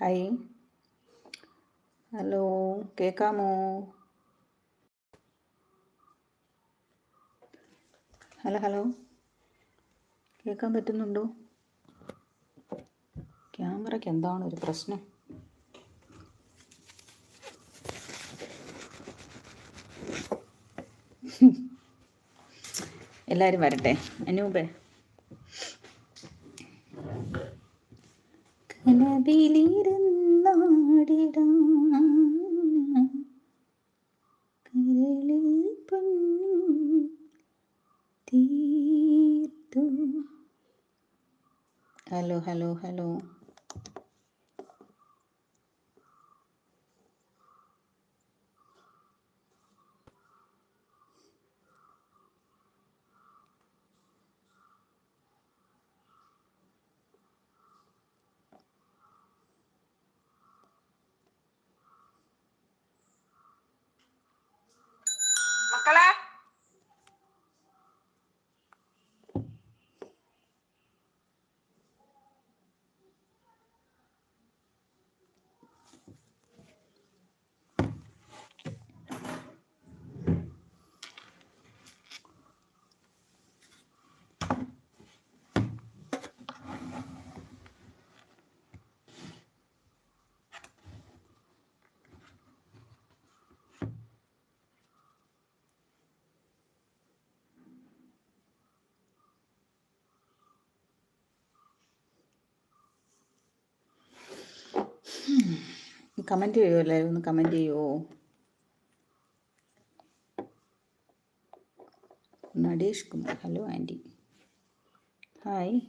Hi hello കേൾക്കാമോ hello hello. കേൾക്കാൻ പറ്റുന്നുണ്ടോ? ക്യാമറയ്ക്ക് എന്താണ് ഒരു പ്രശ്നം? എല്ലാവരും വരട്ടെ. അനൂപേ. കനവിലിരുന്നാടിടാം കരളിൽ പൊന്നും തീർത്തു. Hello hello hello. കമന്റ് ചെയ്യുമോ എല്ലാവരും? ഒന്ന് കമന്റ് ചെയ്യുമോ Natesh Kumar. Hello aunty hi.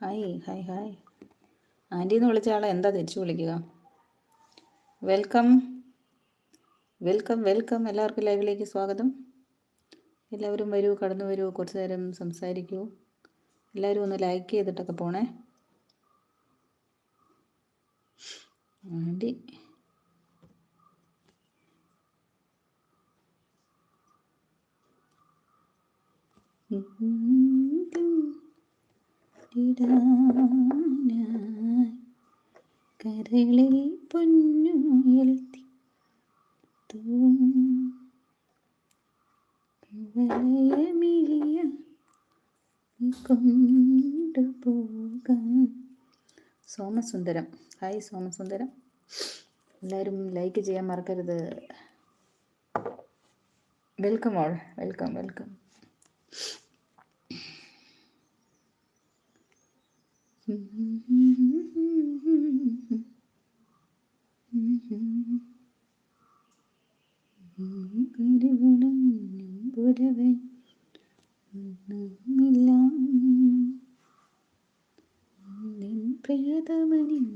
Hi hi hi. Aunty എന്ന് വിളിച്ച ആളെ എന്താ തിരിച്ചു വിളിക്കുക? വെൽക്കം. Welcome welcome. എല്ലാവർക്കും ലൈവിലേക്ക് സ്വാഗതം. എല്ലാവരും വരൂ കടന്നു വരൂ കുറച്ച് നേരം സംസാരിക്കൂ. എല്ലാവരും ഒന്ന് ലൈക്ക് ചെയ്തിട്ടൊക്കെ പോണേ. ഇടാനായി കരളിൽ പൊന്നുയർത്തി വലയമിഴിയ കൊണ്ടുപോകാം സോമസുന്ദരം. ഹായ് സോമസുന്ദരം. എല്ലാവരും ലൈക്ക് ചെയ്യാൻ മറക്കരുത്. വെൽക്കം ഓൾ വെൽക്കം വെൽക്കം പുരവൻ നിൻ പ്രിയതമനിൻ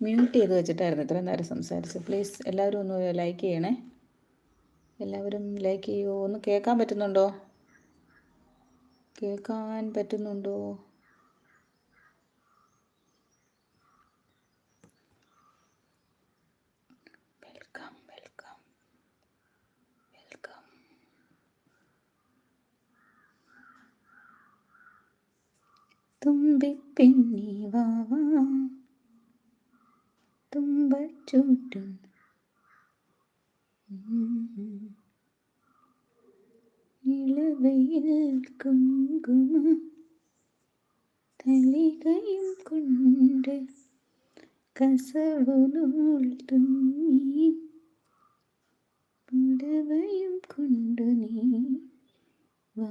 മ്യൂട്ട് ചെയ്ത് വെച്ചിട്ടായിരുന്നു ഇത്രയും നേരം സംസാരിച്ചത്. പ്ലീസ് എല്ലാവരും ഒന്ന് ലൈക്ക് ചെയ്യണേ. എല്ലാവരും ലൈക്ക് ചെയ്യുമോ ഒന്ന് കേൾക്കാൻ പറ്റുന്നുണ്ടോ? കേൾക്കാൻ പറ്റുന്നുണ്ടോ? വെൽക്കം വെൽക്കം വെൽക്കം തുമ്പിപ്പിന്നി വാവാ തുമ്പച്ചൂട്ടും ഇളവയിൽ കുങ്കുമ തലികയും കൊണ്ട് കസവുനൂൽ തുന്നി പുടവയും കൊണ്ടു നീ വാ.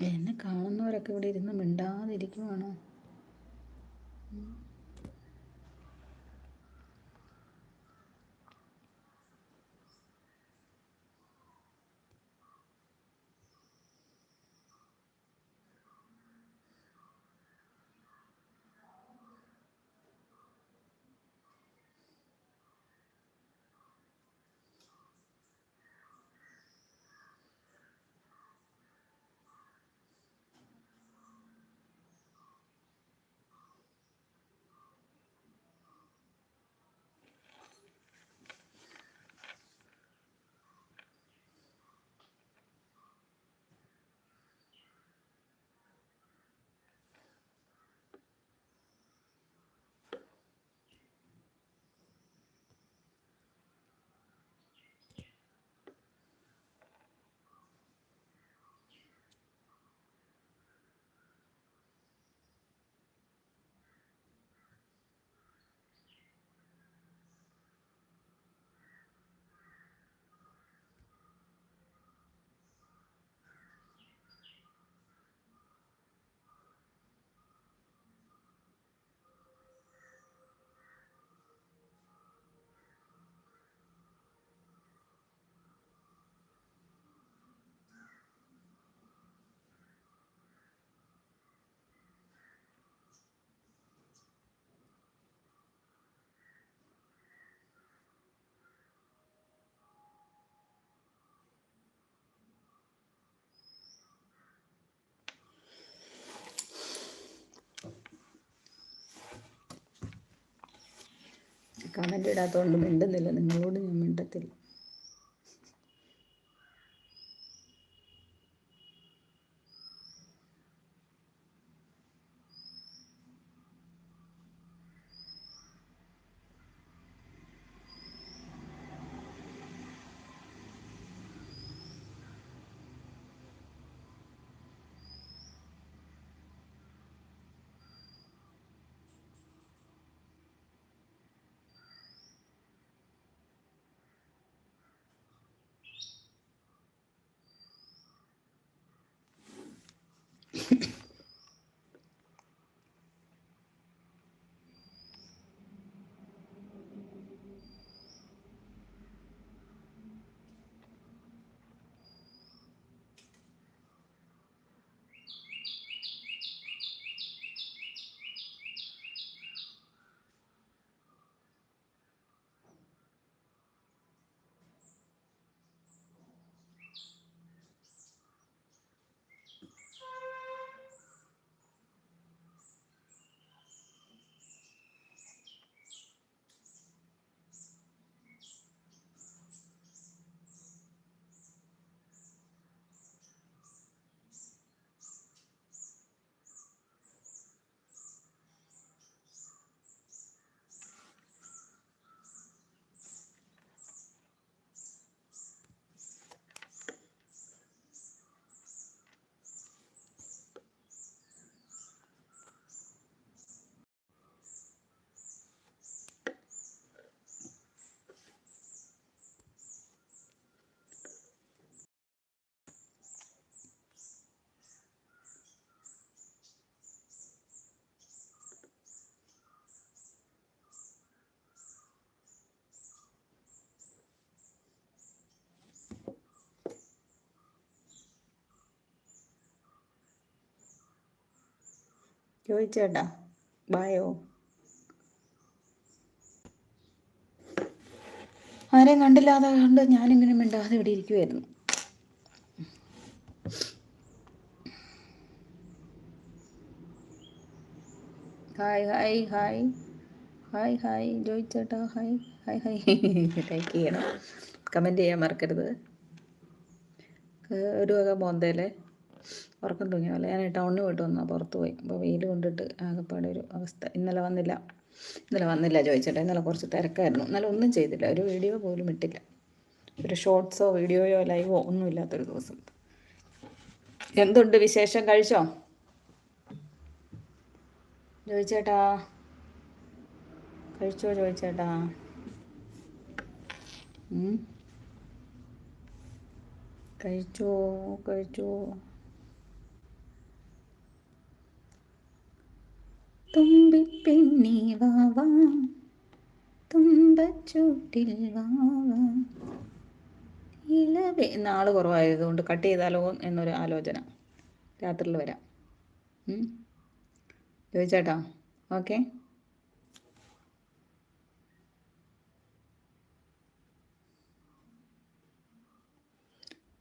എന്നെ കാണുന്നവരൊക്കെ ഇവിടെ ഇരുന്ന് മിണ്ടാതിരിക്കുവാണോ? കമന്റ് ഇടാത്തതുകൊണ്ട് മിണ്ടുന്നില്ല. നിങ്ങളോട് ഞാൻ മിണ്ടത്തില്ല. ചോദിച്ചേട്ടാ. ബായോ ആരെയും കണ്ടില്ലാതെ കണ്ട് ഞാനിങ്ങനെ മിണ്ടാതെ ഇവിടെ ഇരിക്കുമായിരുന്നു hi hi hi hi hi ജോയിച്ചേട്ടാ hi hi hi like ചെയ്യണം. കമന്റ് ചെയ്യാൻ മറക്കരുത്. ഒരു വക മോന്തയിലെ ഉറക്കം തൂങ്ങിയ പോലെ ഞാൻ ടൗണിൽ പോയിട്ട് വന്നു. പുറത്ത് പോയി. അപ്പോൾ വെയിൽ കൊണ്ടിട്ട് ആകെപ്പാടെ ഒരു അവസ്ഥ. ഇന്നലെ വന്നില്ല. ഇന്നലെ വന്നില്ല ചോദിച്ചേട്ടാ. ഇന്നലെ കുറച്ച് തിരക്കായിരുന്നു. ഇന്നലെ ഒന്നും ചെയ്തില്ല. ഒരു വീഡിയോ പോലും ഇട്ടില്ല. ഒരു ഷോർട്സോ വീഡിയോയോ ലൈവോ ഒന്നും ഇല്ലാത്തൊരു ദിവസം. എന്തുണ്ട് വിശേഷം? കഴിച്ചോ? ചോദിച്ചേട്ടാ. കഴിച്ചോ ചോദിച്ചേട്ടാ? കഴിച്ചോ കഴിച്ചോ. തുമ്പിപ്പെണ്ണി വാവാ തുമ്പച്ചൂട്ടിൽ വാവാ ഇളവേ നാൾ കുറവായതുകൊണ്ട് കട്ട് ചെയ്താലോ എന്നൊരു ആലോചന. രാത്രിയിൽ വരാം. ചോദിച്ചേട്ടാ ഓക്കെ.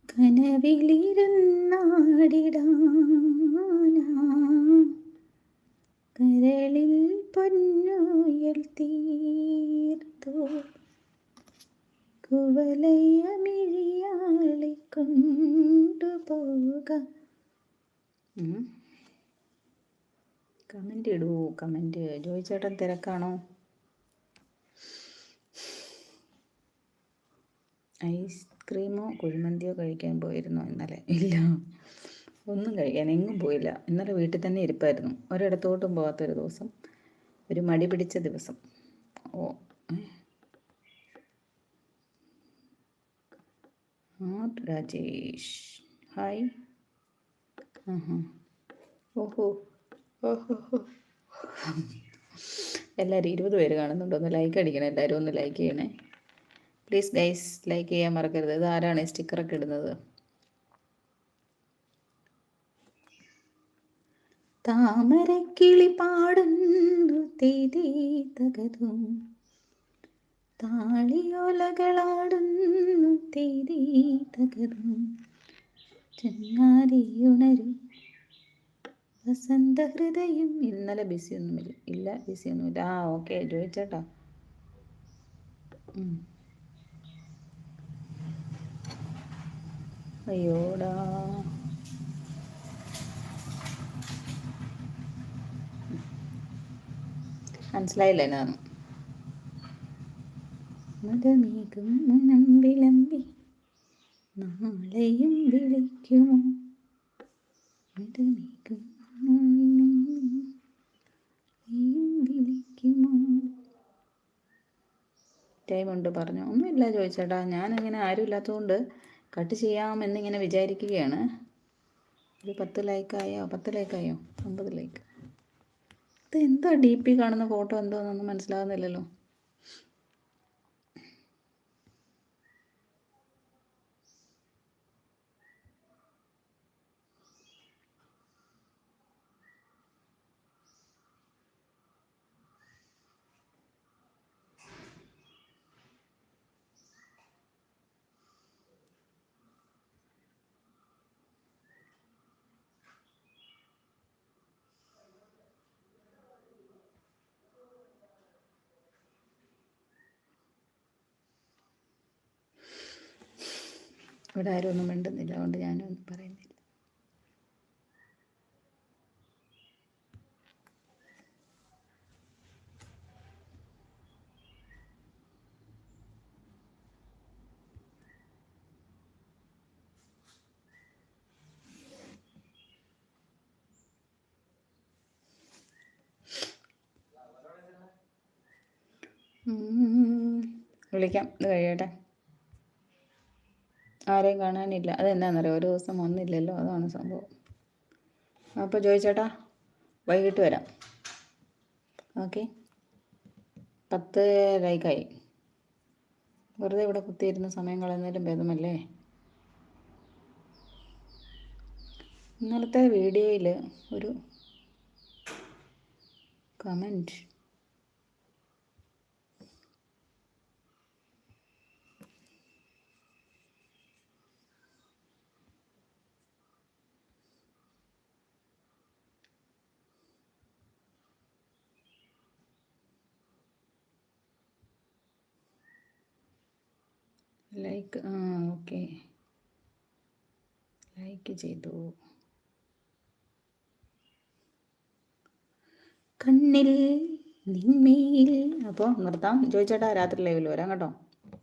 കനവിലിരുന്നാടിടാനാ. കരളിൽ പൊന്നുയൽ തീർത്തു. കുവലയമിഴിയാളെ കൊണ്ടുപോക കമന്റ് ഇടൂ കമന്റ് ജോയിച്ചേട്ടൻ തിരക്കാണോ? ഐസ്ക്രീമോ കുഴിമന്തിയോ കഴിക്കാൻ പോയിരുന്നോ ഇന്നലെ. ഇല്ല. ഒന്നും കഴിക്കാൻ എങ്ങും പോയില്ല. ഇന്നലെ വീട്ടിൽ തന്നെ ഇരിപ്പായിരുന്നു. ഒരിടത്തോട്ടും പോകാത്തൊരു ദിവസം. ഒരു മടി പിടിച്ച ദിവസം. ഓ. രാജേഷ്. ഹായ്. ഓഹോ. ഓഹോ എല്ലാവരും ഇരുപത് പേര് കാണുന്നുണ്ട്. ഒന്ന് ലൈക്ക് അടിക്കണം. എല്ലാവരും ഒന്ന് ലൈക്ക് ചെയ്യണേ. പ്ലീസ് ഗൈസ് ലൈക്ക് ചെയ്യാൻ മറക്കരുത്. ഇത് ആരാണ് സ്റ്റിക്കറൊക്കെ ഇടുന്നത്? താമരക്കിളി പാടുന്നു തകതും. താളിയോലകളാടുന്നു തകതും. ചങ്ങാതിയുണരും. വസന്ത ഹൃദയം ഇന്നലെ ബിസി ഒന്നുമില്ല. ഇല്ല ബിസി ഒന്നുമില്ല. ആ ഓക്കെ ചോദിച്ചേട്ടാ. അയ്യോടാ. മനസ്സിലായില്ല എന്നാണ് മതമേകും മനം വിളമ്പി നാളെയും വിളിക്കുമോ? മതമേകും വിളിക്കുമോ? ടൈമുണ്ട് പറഞ്ഞു. ഒന്നുമില്ല ചോദിച്ചേട്ടാ. ഞാനിങ്ങനെ ആരും ഇല്ലാത്തതുകൊണ്ട് കട്ട് ചെയ്യാമെന്നിങ്ങനെ വിചാരിക്കുകയാണ്. ഒരു പത്ത് ലൈക്കായോ പത്ത് ലൈക്കായോ അമ്പത് ലൈക്ക് ഇത് എന്താ ഡി പി കാണുന്ന ഫോട്ടോ എന്തോന്നൊന്നും മനസ്സിലാകുന്നില്ലല്ലോ ഇവിടെ ആരും ഒന്നും മിണ്ടുന്നില്ല. അതുകൊണ്ട് ഞാനൊന്നും പറയുന്നില്ല. വിളിക്കാം. ഇത് കഴിയട്ടെ. ആരെയും കാണാനില്ല. അതെന്താണെന്നറിയോ ഒരു ദിവസം വന്നില്ലല്ലോ. അതാണ് സംഭവം. അപ്പോൾ ചോദിച്ചേട്ടാ വൈകിട്ട് വരാം. ഓക്കെ. പത്ത് ലൈക്കായി വെറുതെ ഇവിടെ കുത്തിയിരുന്ന സമയം കളയുന്നതിലും ഭേദമല്ലേ? ഇന്നലത്തെ വീഡിയോയിൽ ഒരു കമന്റ് ലൈക്ക് ആ ഓക്കെ ലൈക്ക് ചെയ്തു. കണ്ണിൽ നിന്മയിൽ അപ്പോൾ നിർത്താം. ചോദിച്ചേട്ടാ രാത്രി ലൈവിൽ വരാം കേട്ടോ.